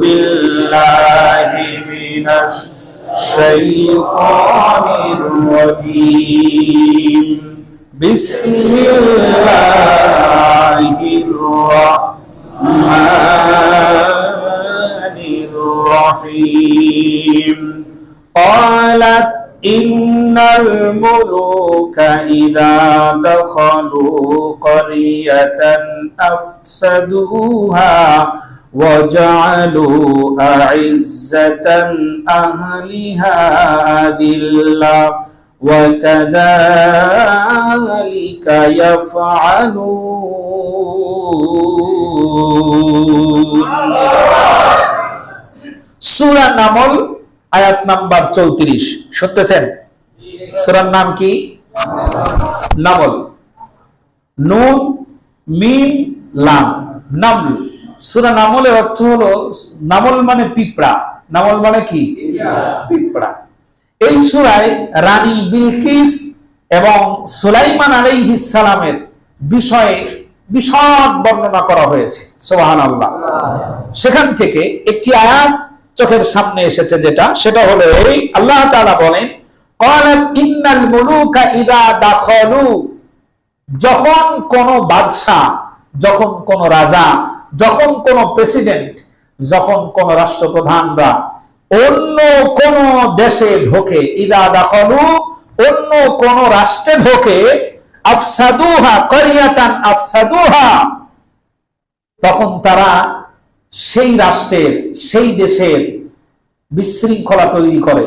بالله من الشيطان الرجيم. بسم الله الرحمن الرحيم. قالت إن الملوك إذا دخلوا قرية أفسدوها وجعلوا أعزة أهلها أذلة وكذلك يفعلون সূরা নামল আয়াত নাম্বার চৌত্রিশ শুনতেছেন সূরার নাম কি নামল নুন মিম লাম নামল সুরা নামলের অর্থ হলো, নামল মানে পিঁপড়া। নামল মানে কি? পিঁপড়া। এই সুরায় রানী বিলকিস এবং সুলাইমান আলাইহিস সালামের বিষয়ে বিশদ বর্ণনা করা হয়েছে। সোহান আল্লাহ সেখান থেকে একটি আয়াত চোখের সামনে এসেছে যেটা, সেটা হলো এই, আল্লাহ তাআলা বলেন ইন্নাল মুলুকা ইদা দাখলু। যখন কোন বাদশাহ, যখন কোন রাজা যখন কোন প্রেসিডেন্ট যখন কোন রাষ্ট্রপ্রধানরা অন্য কোন দেশে ঢোকে, ইদা দাখালু অন্য কোন রাষ্ট্রে ঢোকে, আফসাদুহা করিয়াতান আফসাদুহা তখন তারা সেই রাষ্ট্রের, সেই দেশের বিশৃঙ্খলা তৈরি করে,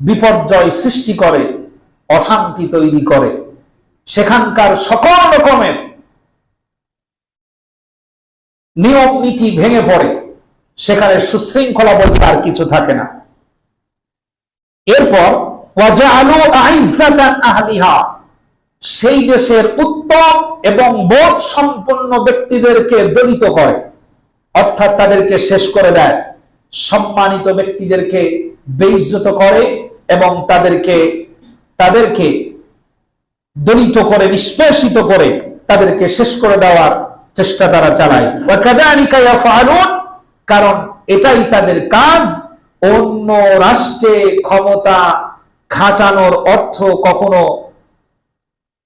বিপর্যয় সৃষ্টি করে, অশান্তি তৈরি করে। সেখানকার সকল রকমের নিয়ম নীতি ভেঙে পড়ে, সেখানে সুশৃঙ্খলা বলতে আর কিছু থাকে না। এরপর সেই দেশের উত্তম এবং বোধ সম্পন্ন ব্যক্তিদেরকে দলিত করে, অর্থাৎ তাদেরকে শেষ করে দেয়, সম্মানিত ব্যক্তিদেরকে বেইজ্জত করে এবং তাদেরকে তাদেরকে দলিত করে, নিষ্পেষিত করে তাদেরকে শেষ করে দেওয়ার চেষ্টা তারা চালায়। কারণ এটাই তাদের কাজ। অন্য রাষ্ট্রে ক্ষমতা খাটানোর অর্থ কখনো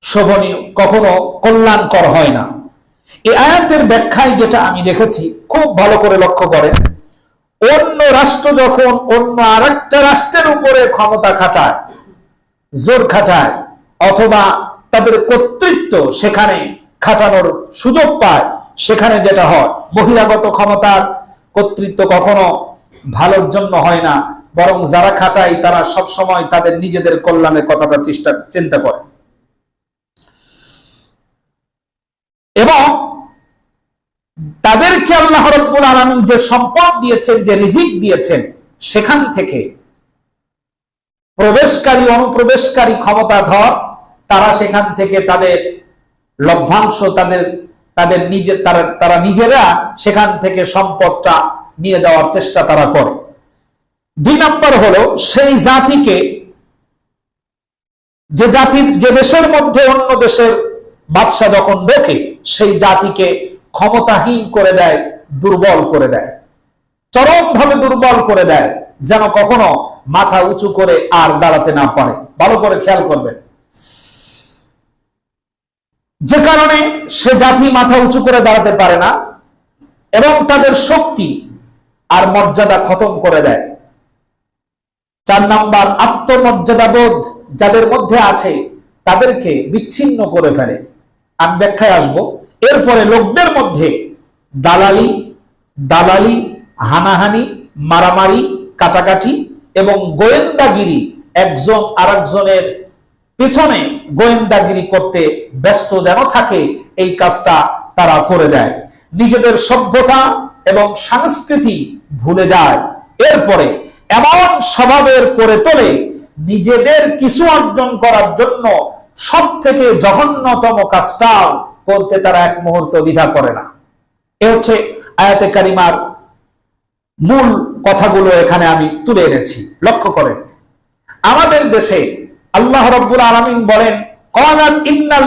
শোভনীয়, কখনো কল্যাণকর হয় না। এই আয়াতের ব্যাখ্যায় যেটা আমি দেখেছি, খুব ভালো করে লক্ষ্য করেন। অন্য রাষ্ট্র যখন অন্য আরেকটা রাষ্ট্রের উপরে ক্ষমতা খাটায়, জোর খাটায়, অথবা তাদের কর্তৃত্ব সেখানে খাটানোর সুযোগ পায়, সেখানে যেটা হয়, বহিরাগত ক্ষমতার কর্তৃত্ব কখনো ভালোর জন্য হয় না, বরং যারা খাটায় তারা সব সময় তাদের নিজেদের কল্যাণের কথাটা চেষ্টা, চিন্তা করে। এবং তাদেরকে আল্লাহ রব্বুল আলমিন যে সম্পদ দিয়েছেন, যে রিজিক দিয়েছেন, সেখান থেকে প্রবেশকারী, অনুপ্রবেশকারী ক্ষমতাধর, তারা সেখান থেকে তাদের লভ্যাংশ তাদের তাদের নিজে, তারা তারা নিজেরা সেখান থেকে সম্পদটা নিয়ে যাওয়ার চেষ্টা তারা করে। দুই নম্বর হলো, সেই জাতিকে, যে জাতির, যে দেশের মধ্যে অন্য দেশের বাদশাহ যখন ঢোকে সেই জাতিকে ক্ষমতাহীন করে দেয়, দুর্বল করে দেয়। চরমভাবে দুর্বল করে দেয়, যেন কখনো মাথা উঁচু করে আর দাঁড়াতে না পারে। ভালো করে খেয়াল করবেন। যে কারণে সে জাতি মাথা উঁচু করে দাঁড়াতে পারে না এবং তাদের শক্তি আর মর্যাদা খতম করে দেয়। চার নাম্বার আত্মমর্যাদা বোধ যাদের মধ্যে আছে, তাদেরকে বিচ্ছিন্ন করে ফেলে। আমি ব্যাখ্যায় আসব। এরপরে লোকদের মধ্যে দালালি দালালি, হানাহানি, মারামারি, কাটাকাটি এবং গোয়েন্দাগিরি একজন আরেকজনের পেছনে গোয়েন্দাগিরি করতে ব্যস্ত যেন থাকে, এই কাজটা তারা করে দেয়। নিজেদের সভ্যতা এবং সংস্কৃতি ভুলে যায়। এরপরে এমন স্বভাবের করে তোলে, নিজেদের কিছু অর্জন করার জন্য সব থেকে জঘন্যতম কাজটাও করতে তারা এক মুহূর্ত দ্বিধা করে না। এ হচ্ছে আয়াতে কারিমার মূল কথাগুলো এখানে আমি তুলে এনেছি। লক্ষ্য করেন, আমাদের দেশে আল্লাহ রব্বুল আলমিন বলেন ইন্নাল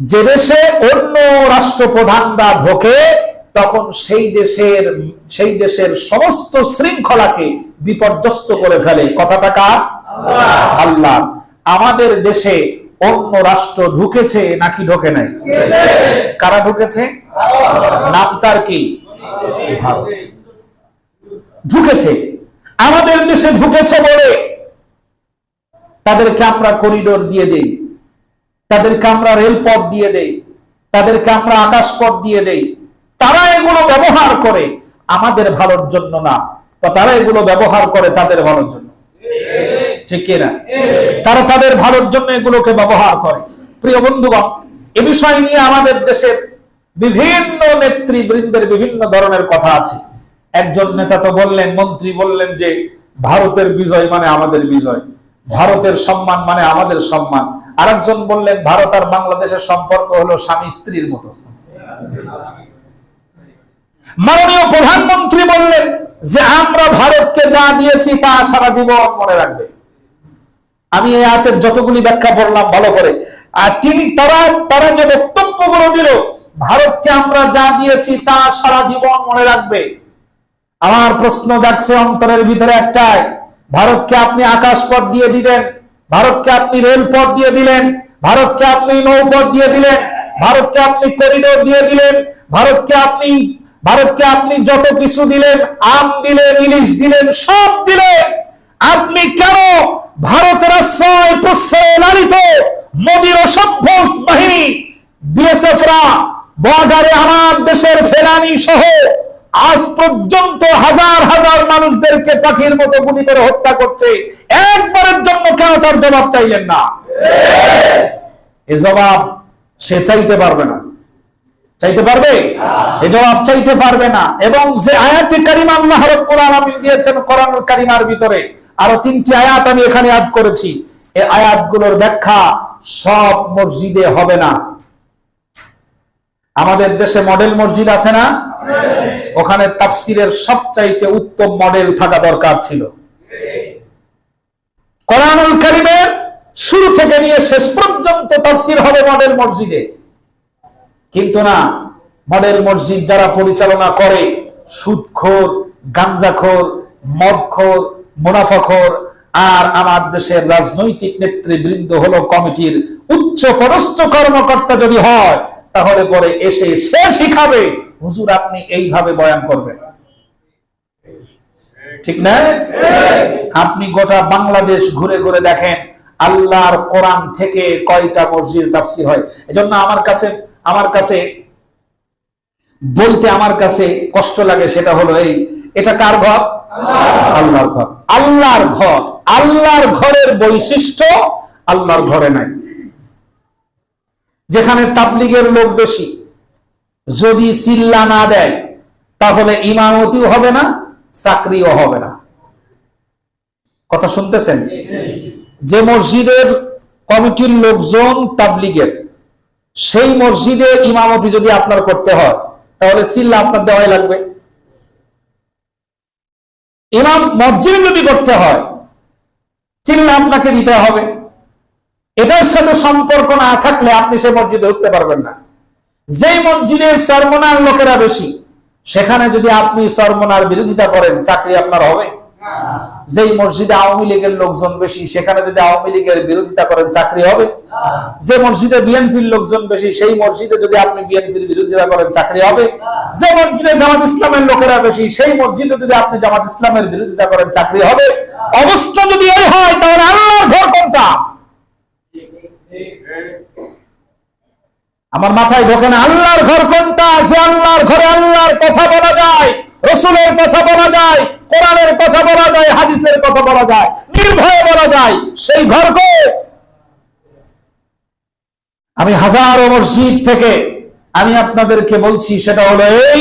যে দেশে অন্য রাষ্ট্রপ্রধানরা ঢোকে তখন সেই দেশের সেই দেশের সমস্ত শৃঙ্খলাকে বিপর্যস্ত করে ফেলে। কথাটা কার? আল্লাহ। আমাদের দেশে অন্য রাষ্ট্র ঢুকেছে নাকি ঢোকে নাই? কারা ঢুকেছে? নাম তার কি? ঢুকেছে। আমাদের দেশে ঢুকেছে বলে তাদেরকে আমরা করিডোর দিয়ে দেই, তাদেরকে আমরা রেলপথ দিয়ে দেই, তাদেরকে আমরা আকাশপথ দিয়ে দেই, তারা এগুলো ব্যবহার করে আমাদের ভালোর জন্য না তারা এগুলো ব্যবহার করে তাদের ভালোর জন্য। ঠিক কিনা তারা তাদের ভালোর জন্য এগুলোকে ব্যবহার করে। প্রিয় বন্ধুগণ, এ বিষয় নিয়ে আমাদের দেশের বিভিন্ন নেতৃবৃন্দের বিভিন্ন ধরনের কথা আছে। একজন নেতা তো বললেন, মন্ত্রী বললেন যে, ভারতের বিজয় মানে আমাদের বিজয়। ভারতের সম্মান মানে আমাদের সম্মান। আরেকজন বললেন, ভারত আর বাংলাদেশের সম্পর্ক হলো স্বামী স্ত্রীর মতো। মাননীয় প্রধানমন্ত্রী বললেন যে, আমরা ভারতকে যা দিয়েছি তা সারা জীবন মনে রাখবে। আমি এই আয়াতের যতগুলি ব্যাখ্যা পড়লাম ভালো করে। আর তিনি তারা তারা যে বক্তব্য বক্তব্যগুলো দিল, ভারতকে আমরা যা দিয়েছি তা সারা জীবন মনে রাখবে। আমার প্রশ্ন যাচ্ছে অন্তরের ভিতরে একটাই। ভারতকে আপনি আকাশ পথ দিয়ে দিলেন, ভারতকে আপনি রেল পথ দিয়ে দিলেন, ভারতকে আপনি নৌপথ দিয়ে দিলেন, ভারতকে আপনি করিডোর দিয়ে দিলেন, ভারতকে আপনি ভারতকে আপনি যত কিছু দিলেন, আম দিলেন, ইলিশ দিলেন, সব দিলেন। আপনি কেন ভারতের আশ্রয় প্রশ্রয় লালিত মোদীর অসভ্য বাহিনী বিএসএফরা বর্ডারে আমার দেশের ফেরানি সহ আজ পর্যন্ত হাজার হাজার মানুষদেরকে পাখির মতো গুলি করে হত্যা করছে। একবারের জন্য কেন তার জবাব চাইলেন না? এ জবাব সে চাইতে পারবে না। চাইতে পারবে? এ জবাব চাইতে পারবে না। এবং যে আয়াতে কারিমা আল্লাহ রাব্বুল আলামিন দিয়েছেন কোরআন কারিমার ভিতরে, আরও তিনটি আয়াত আমি এখানে আদ করেছি। এই আয়াতগুলোর ব্যাখ্যা সব মসজিদে হবে না। আমাদের দেশে মডেল মসজিদ আছে না? ওখানে তাফসিরের সবচাইতে উত্তম মডেল থাকা দরকার ছিল। কোরআনুল কারিমের শুরু থেকে নিয়ে শেষ পর্যন্ত তাফসির হবে মডেল মসজিদে। কিন্তু না, মডেল মসজিদ যারা পরিচালনা করে, সুদখোর গাঞ্জাখোর মদখোর, মুনাফাখোর, আর আমার দেশের রাজনৈতিক নেতৃবৃন্দ হলো কমিটির উচ্চ পদস্থ কর্মকর্তা যদি হয়, তাহলে পরে এসে সে শিখাবে হুজুর, আপনি এইভাবে বয়ান করবেন। ঠিক না? আপনি গোটা বাংলাদেশ ঘুরে ঘুরে দেখেন, আল্লাহর কোরআন থেকে কয়টা মসজিদ তাফসির হয়। এজন্য আমার কাছে আমার কাছে বলতে আমার কাছে কষ্ট লাগে, সেটা হলো এই, এটা কার ঘর? আল্লাহর ঘর। আল্লাহর ঘর, আল্লাহর ঘরের বৈশিষ্ট্য আল্লাহর ঘরে নাই। যেখানে তাবলিগের লোক বেশি যদি চিল্লা না দেয়, তাহলে ইমামতিও হবে না, চাকরিও হবে না। কথা শুনতেছেন? যে মসজিদের কমিটির লোকজন তাবলিগের, সেই মসজিদে ইমামতি যদি আপনার করতে হয়, তাহলে চিল্লা আপনার দেওয়াই লাগবে। ইমাম মসজিদে যদি করতে হয় চিল্লা আপনাকে দিতে হবে। এটার সাথে সম্পর্ক না থাকলে আপনি সে মসজিদে উঠতে পারবেন না। যেই মসজিদে সর্বনার লোকেরা বেশি, সেখানে যদি আপনি সর্বনার বিরোধিতা করেন, চাকরি আপনার হবে? যেই মসজিদে আওয়ামী লীগের লোকজন বেশি, সেখানে যদি আওয়ামী লীগের বিরোধিতা করেন, চাকরি হবে? যে মসজিদে বিএনপির লোকজন বেশি, সেই মসজিদে যদি আপনি বিএনপির বিরোধিতা করেন, চাকরি হবে? যে মসজিদে জামাত ইসলামের লোকেরা বেশি, সেই মসজিদে যদি আপনি জামাত ইসলামের বিরোধিতা করেন, চাকরি হবে? অবস্থা যদি এই হয়, তাহলে আল্লাহর ঘর কোনটা? আমার মাথায় ঢোকে না, আল্লাহর ঘর কোনটা যে আল্লাহর ঘরে আল্লাহর কথা বলা যায়, রসুলের কথা বলা যায়, কোরআনের কথা বলা যায়, হাদিসের কথা বলা যায়, নির্ভয়ে বলা যায়, সেই ঘরকে আমি হাজারো মসজিদ থেকে আমি আপনাদেরকে বলছি, সেটা হলো এই,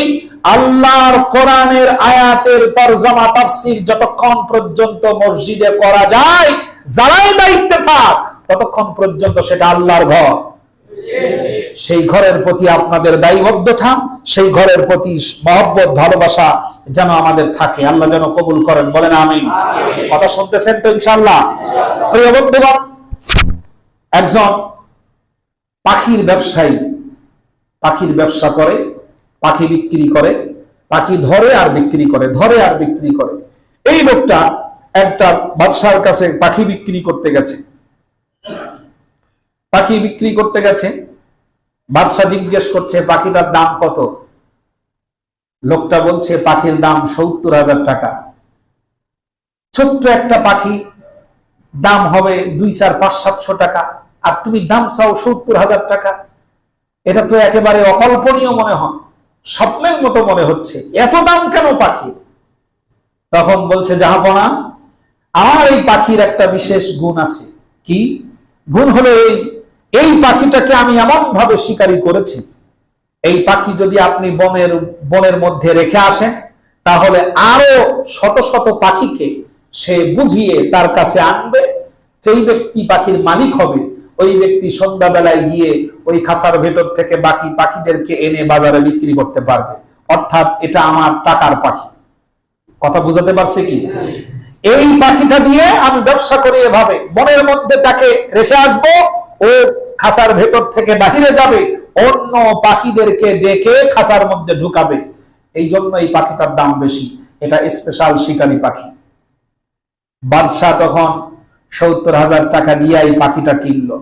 আল্লাহর কোরআনের আয়াতের তরজমা, তাফসির যতক্ষণ পর্যন্ত মসজিদে করা যায়, যারাই দায়িত্বে থাক, ততক্ষণ পর্যন্ত সেটা আল্লাহর ঘর। সেই ঘরের প্রতি আপনাদের দায়বদ্ধতা সেই ঘরের প্রতি মহব্বত ভালোবাসা যেন আমাদের থাকে। আল্লাহ যেন কবুল করেন। বলেন আমিন। কথা শুনতেছেন তো ইনশাল্লাহ প্রিয় বন্ধুগণ একজন পাখির ব্যবসায়ী পাখির ব্যবসা করে পাখি বিক্রি করে পাখি ধরে আর বিক্রি করে ধরে আর বিক্রি করে। এই লোকটা একটা বাদশার কাছে পাখি বিক্রি করতে গেছে। পাখি বিক্রি করতে গেছে, বাদশাহ জিজ্ঞেস করছে, পাখিটার দাম কত? লোকটা বলছে, পাখির দাম সত্তর হাজার টাকা। ছোট্ট একটা পাখি, দাম হবে দুই, চার, পাঁচ, সাতশো টাকা, আর তুমি দাম চাও সত্তর হাজার টাকা। এটা তো একেবারে অকল্পনীয় মনে হয়, স্বপ্নের মতো মনে হচ্ছে। এত দাম কেন পাখি? তখন বলছে, জাহাপনা, আমার এই পাখির একটা বিশেষ গুণ আছে। কি? গুণ হলো এই এই পাখিটাকে আমি এমন ভাবে শিকারি করেছি, এই পাখি যদি আপনি বনের বনের মধ্যে রেখে আসেন, তাহলে আরও শত শত পাখিকে সে বুঝিয়ে তার কাছে আনবে, যেই ব্যক্তি পাখির মালিক হবে, ওই ব্যক্তি সন্ধ্যাবেলায় গিয়ে ওই খাসার ভেতর থেকে বাকি পাখিদেরকে এনে বাজারে বিক্রি করতে পারবে। অর্থাৎ এটা আমার টাকার পাখি। কথা বুঝাতে পারছে কি? এই পাখিটা দিয়ে আমি ব্যবসা করি এভাবে, বনের মধ্যে তাকে রেখে আসব ও খাসার ভেতর থেকে বাহিরে যাবে, অন্য পাখিদেরকে ডেকে খাসার মধ্যে ঢুকাবে। এই জন্য এই পাখিটার দাম বেশি। এটা স্পেশাল শিকারি পাখি। বাদশাহ তখন সত্তর হাজার টাকা দিয়ে এই পাখিটা কিনলো।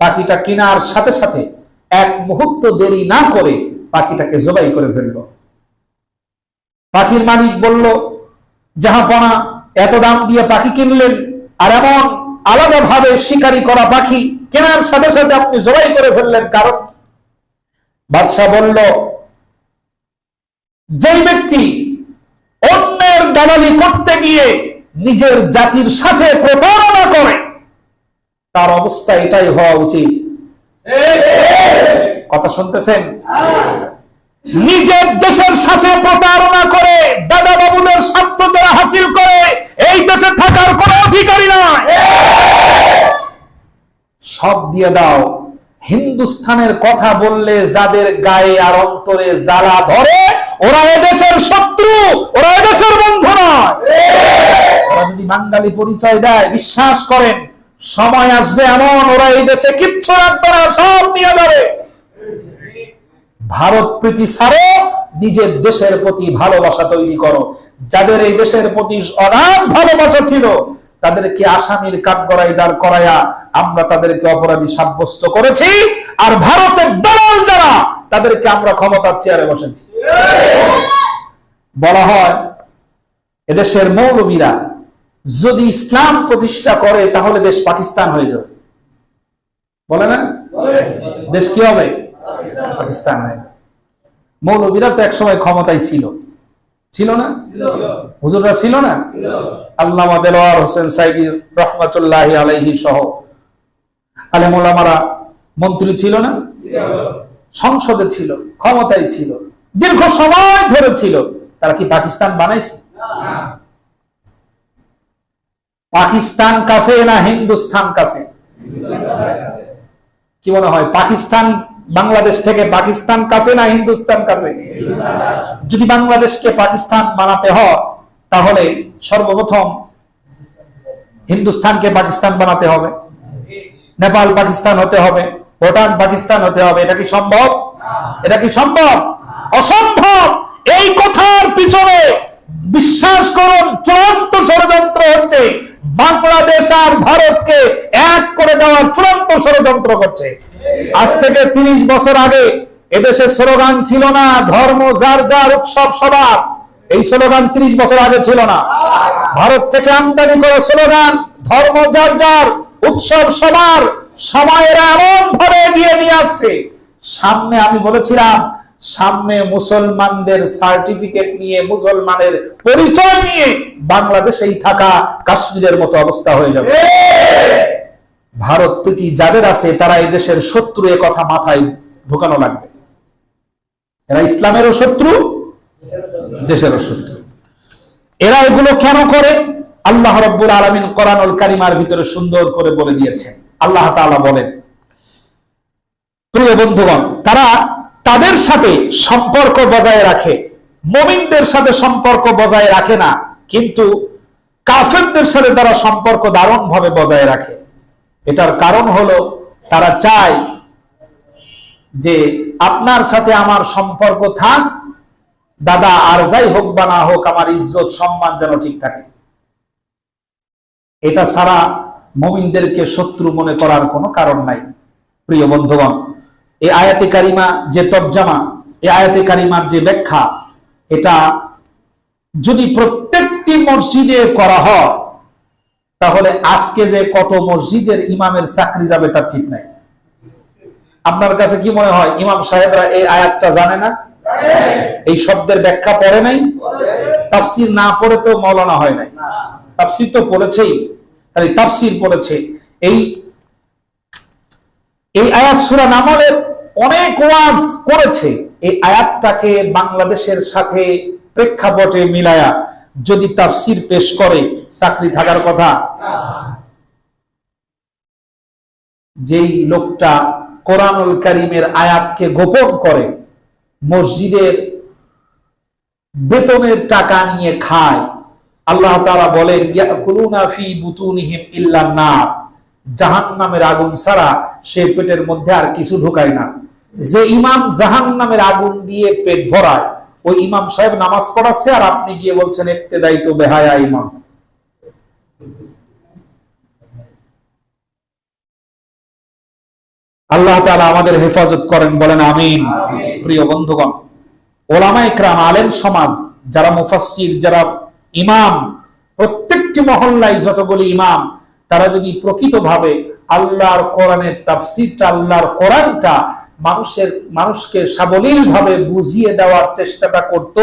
পাখিটা কেনার সাথে সাথে এক মুহূর্ত দেরি না করে পাখিটাকে জবাই করে ফেলল। পাখির মালিক বলল, জাহাপনা, এত দাম দিয়ে পাখি কিনলেন, আর এমন আলাদা ভাবে শিকারি করা পাখি কেনার সাথে সাথে আপনি জবাই করে ফেললেন, কারণ বাদশাহ বলল, যেই ব্যক্তি অন্যের দালালি করতে গিয়ে নিজের জাতির সাথে প্রতারণা করে, তার অবস্থা এটাই হওয়া উচিত। কথা শুনতেছেন? নিজের দেশের সাথে প্রতারণা করে, দাদা বাবুদের স্বার্থ যারা হাসিল করে, এই দেশে থাকার কোন অধিকারী সব দিয়ে দাও। হিন্দুস্থানের কথা বললে যাদের গায়ে আর অন্তরে জ্বালা ধরে, ওরা এদেশের শত্রু, ওরা এদেশের বন্ধু নয়। ওরা যদি বাঙালি পরিচয় দেয়, বিশ্বাস করেন, সময় আসবে এমন, ওরা এই দেশে কিচ্ছু রাখবে না, সব নিয়ে যাবে। ভারত প্রীতি ছাড়ো, নিজের দেশের প্রতি ভালোবাসা তৈরি করো। যাদের এই দেশের প্রতি অগাধ ভালোবাসা ছিল তাদেরকে আসামির কাঠগড়াই দাঁড় করাইয়া আমরা তাদেরকে অপরাধী সাব্যস্ত করেছি। আর ভারতের দলাল যারা, তাদেরকে আমরা ক্ষমতার চেয়ারে বসেছি। বলা হয়, এদেশের মৌলবীরা যদি ইসলাম প্রতিষ্ঠা করে, তাহলে দেশ পাকিস্তান হয়ে যাবে। বলে না? দেশ কি হবে? পাকিস্তান হয়ে যাবে। মৌলবীরা তো একসময় ক্ষমতায় ছিল। ছিল না? হুজুররা ছিল না? আল্লামা দেলোয়ার হোসেন সাইদি রহমতুল্লাহ আলাইহি সহ। আলেমুলামারা মন্ত্রী ছিল না? সংসদে ছিল ক্ষমতায় ছিল দীর্ঘ সময় ধরে ছিল। তারা কি পাকিস্তান বানাইছে? পাকিস্তান কাছে না হিন্দুস্তান কাছে। কি মনে হয় পাকিস্তান বাংলাদেশ থেকে পাকিস্তান কাছে না হিন্দুস্তান কাছে? যদি বাংলাদেশকে পাকিস্তান বানাতে হয়, তাহলে সর্বপ্রথম হিন্দুস্তানকে পাকিস্তান বানাতে হবে। নেপাল পাকিস্তান হতে হবে, ভুটান পাকিস্তান হতে হবে। এটা কি সম্ভব? এটা কি সম্ভব? অসম্ভব! এই কথার পিছনে বিশ্বাস করুন, চূড়ান্ত ষড়যন্ত্র হচ্ছে। বাংলাদেশ আর ভারতকে এক করে দেওয়ার চূড়ান্ত ষড়যন্ত্র করছে। আজ থেকে তিরিশ বছর আগে এদেশে স্লোগান ছিল না, ধর্ম যার যার, উৎসব সবার। এই স্লোগান ত্রিশ বছর আগে ছিল না। ভারত থেকে আমদানি করা স্লোগান, ধর্ম যার যার, উৎসব সবার, সময়ের এমন ভাবে এগিয়ে নিয়ে আসছে। সামনে আমি বলেছিলাম, সামনে মুসলমানদের সার্টিফিকেট নিয়ে, মুসলমানের পরিচয় নিয়ে বাংলাদেশেই থাকা কাশ্মীরের মতো অবস্থা হয়ে যাবে। ভারত, প্রীতি যাদের আছে, তারা এদেশের শত্রু এ কথা মাথায় ঢোকানো লাগবে। এরা ইসলামেরও শত্রু, দেশেরও শত্রু। এরা এগুলো কেন করে? আল্লাহ রব্বুল আলমিন কোরআনুল কারিমার ভিতরে সুন্দর করে বলে দিয়েছেন। আল্লাহ তাআলা বলেন, প্রিয় বন্ধুগণ, তারা তাদের সাথে সম্পর্ক বজায় রাখে। মমিনদের সাথে সম্পর্ক বজায় রাখে না, কিন্তু কাফেরদের সাথে তারা সম্পর্ক দারুণ ভাবে বজায় রাখে। এটার কারণ হলো তারা চায় যে আপনার সাথে আমার সম্পর্ক থাক, দাদা আর যাই হোক বা না হোক, আমার ইজ্জত, সম্মান যেন ঠিক থাকে। এটা ছাড়া মুমিনদেরকে শত্রু মনে করার কোনো কারণ নাই। প্রিয় বন্ধুগণ, এই আয়াতে কারিমা যে তর্জামা, এই আয়াতে কারিমার যে ব্যাখ্যা, এটা যদি প্রত্যেকটি মসজিদে করা হয় তাহলে আজকে যে কত মসজিদের ইমামের চাকরি যাবে তার ঠিক নাই। আপনার কাছে কি মনে হয়, ইমাম সাহেবরা এই আয়াতটা জানে না? এই শব্দের ব্যাখ্যা পড়ে নাই? তাফসির না পড়ে তো মৌলানা হয় নাই। তাফসির তো পড়েছেই। তাহলে তাফসির পড়েছে। এই এই আয়াত সুরা নামলের অনেক ওয়াজ করেছে। এই আয়াতটাকে বাংলাদেশের সাথে প্রেক্ষাপটে মিলায়া যদি তাফসির পেশ করে, চাকরি থাকার কথা। যেই লোকটা কোরআনুল কারিমের আয়াতকে গোপন করে, মসজিদের বেতনের টাকা নিয়ে খায়, আল্লাহ তারা বলেন বুতুনিহিম ইল্লা আগুন ছাড়া সে পেটের মধ্যে আর কিছু ঢুকায় না। যে ইমাম জাহান নামের আগুন দিয়ে পেট ভরায় ওই ইমাম সাহেব নামাজ পড়াচ্ছে আর আপনি গিয়ে বলছেন একতে দায়িত্ব বেহায়া ইমাম। আল্লাহ তাআলা আমাদের হেফাজত করেন বলেন আমিন। প্রিয় বন্ধুগণ ওলামা ইকরাম আলেম সমাজ যারা মুফাসসির যারা ইমাম প্রত্যেকটি মহল্লায় যতগুলি ইমাম তারা যদি প্রকৃতভাবে আল্লাহর কোরআনের তাফসিরটা আল্লাহর কোরআনটা মানুষের, মানুষকে সাবলীল ভাবে বুঝিয়ে দেওয়ার চেষ্টাটা করত,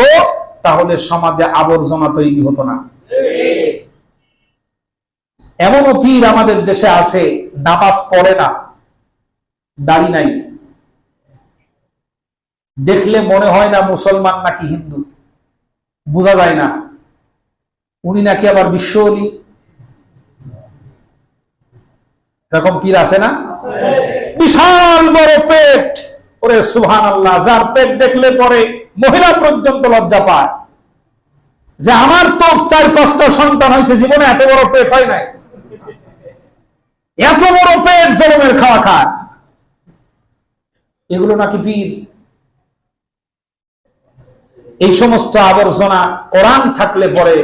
তাহলে সমাজে আবর্জনা তৈরি হতো না। এমনও পীর আমাদের দেশে আছে, নামাজ পড়ে না, দাড়ি নাই। দেখলে মনে হয় না মুসলমান নাকি হিন্দু, বোঝা যায় না। উনি নাকি আবার বিশ্ব অলি। এরকম পীর আছে না? বিশাল বড় পেট। ওরে সুহান আল্লাহ যার পেট দেখলে পরে মহিলা পর্যন্ত লজ্জা পায়। যে আমার তো চার, পাঁচটা সন্তান হয়েছে, জীবনে এত বড় পেট হয় নাই। এত বড় পেট জনমের খাওয়া খায়। এগুলো নাকি পীর? এই সমস্ত আবর্জনা কোরআন থাকলে পরে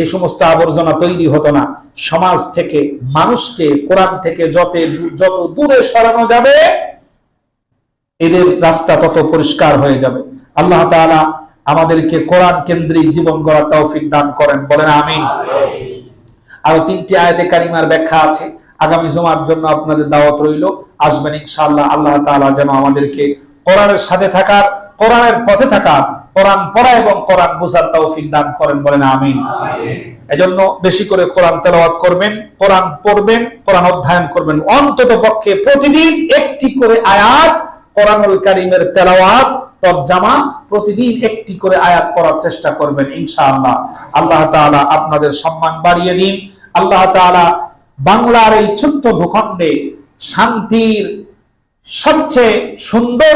এই সমস্ত আবর্জনা তৈরি হতো না। সমাজ থেকে, মানুষকে, কোরআন থেকে যত যত দূরে সরানো যাবে, এদের রাস্তা তত পরিষ্কার হয়ে যাবে। আল্লাহ তাআলা আমাদেরকে কোরআন কেন্দ্রিক জীবন গড়ার তৌফিক দান করেন। বলেন আমিন। আরও তিনটি আয়াতে কারিমার ব্যাখ্যা আছে। আগামী জমার জন্য আপনাদের দাওয়াত রইল। আসবেন ইনশাআল্লাহ আল্লাহ তাআলা যেন আমাদেরকে কোরআনের সাথে থাকার, কোরআনের পথে থাকার কোরআন পড়া এবং কোরআন বোঝার তৌফিক দান করেন বলেন আমিন। এজন্য বেশি করে কোরআন তেলাওয়াত করবেন কোরআন পড়বেন কোরআন অধ্যয়ন করবেন। অন্তত পক্ষে প্রতিদিন একটি করে আয়াত কোরআনুল কারীমের তেলাওয়াত তরজামা প্রতিদিন একটি করে আয়াত পড়ার চেষ্টা করবেন ইনশাআল্লাহ। আল্লাহ তাআলা আপনাদের সম্মান বাড়িয়ে দিন। আল্লাহ তাআলা বাংলার এই ছোট্ট ভূখণ্ডে শান্তির সবচেয়ে সুন্দর